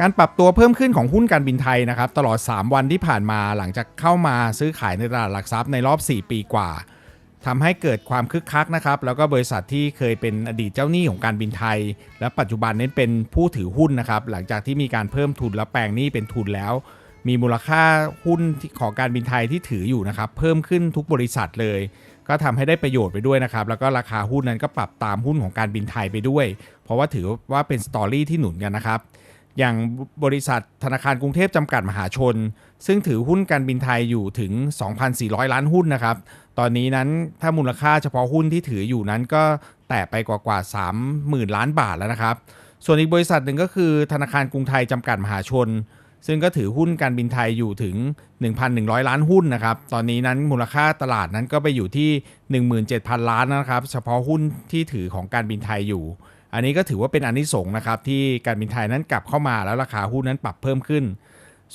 การปรับตัวเพิ่มขึ้นของหุ้นการบินไทยนะครับตลอด 3 วันที่ผ่านมาหลังจากเข้ามาซื้อขายในตลาดหลักทรัพย์ในรอบ 4 ปีกว่าทำให้เกิดความคึกคักนะครับแล้วก็บริษัทที่เคยเป็นอดีตเจ้าหนี้ของการบินไทย และปัจจุบันนี้เป็นผู้ถือหุ้นนะครับหลังจากที่มีการเพิ่มทุนและแปลงหนี้เป็นทุนแล้ว มีมูลค่าหุ้นของการบินไทยที่ถืออยู่นะครับเพิ่มขึ้นทุกบริษัทเลย ก็ทำให้ได้ประโยชน์ไปด้วยนะครับแล้วก็ราคาหุ้นนั้นก็ปรับตามหุ้นของการบินไทยไปด้วย เพราะว่าถือว่าเป็นสตอรี่ที่หนุนกันนะครับ อย่างบริษัทธนาคารกรุงเทพจำกัดมหาชน ซึ่งถือหุ้นการบินไทยอยู่ถึง 2,400 ล้านหุ้นนะครับ ตอนนี้นั้นถ้ามูลค่าเฉพาะหุ้นที่ถืออยู่นั้นก็แตะไปกว่ากว่า 30,000 ล้านบาทแล้วนะครับ ส่วนอีกบริษัทหนึ่งก็คือธนาคารกรุงไทยจำกัดมหาชน ซึ่งก็ถือหุ้นการบินไทยอยู่ถึง 1,100 ล้านหุ้นนะครับ ตอนนี้นั้นมูลค่าตลาดนั้นก็ไปอยู่ที่ 17,000 ล้านนะครับ เฉพาะหุ้นที่ถือของการบินไทยอยู่ อันนี้ก็ถือว่าเป็นอันที่สงนะครับที่การบินไทยนั้นกลับเข้ามาแล้วราคาหุ้นนั้นปรับเพิ่มขึ้น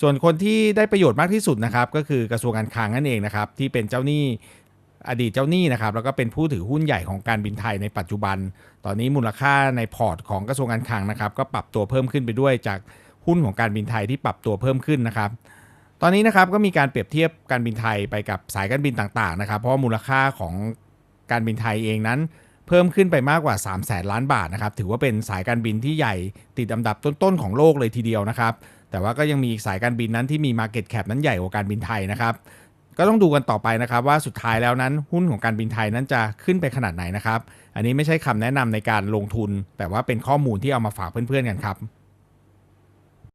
ส่วนคนที่ได้ประโยชน์มากที่สุดนะครับก็คือกระทรวงการคลังนั่นเองนะครับที่เป็นเจ้าหนี้อดีตเจ้าหนี้นะครับแล้วก็เป็นผู้ถือหุ้นใหญ่ของการบินไทยในปัจจุบัน ตอนนี้มูลค่าในพอร์ตของกระทรวงการคลังนะครับก็ปรับตัวเพิ่มขึ้นไปด้วยจากหุ้นของการบินไทยที่ปรับตัวเพิ่มขึ้นนะครับ ตอนนี้นะครับก็มีการเปรียบเทียบการบินไทยไปกับสายการบินต่างๆนะครับ เพราะมูลค่าของการบินไทยเองนั้น เพิ่มขึ้นไปมากกว่า 3 0 0แสนล้านบาทนะครับ ถือว่าเป็นสายการบินที่ใหญ่ติดอันดับต้นๆของโลกเลยทีเดียวนะครับ แต่ว่าก็ยังมีอีกสายการบินนั้นที่มี Market Cap นั้นใหญ่กว่าการบินไทยนะครับ ก็ต้องดูกันต่อไปนะครับ ว่าสุดท้ายแล้วนั้นหุ้นของการบินไทยนั้นจะขึ้นไปขนาดไหนนะครับ อันนี้ไม่ใช่คำแนะนำในการลงทุน แต่ว่าเป็นข้อมูลที่เอามาฝากเพื่อนๆกันครับ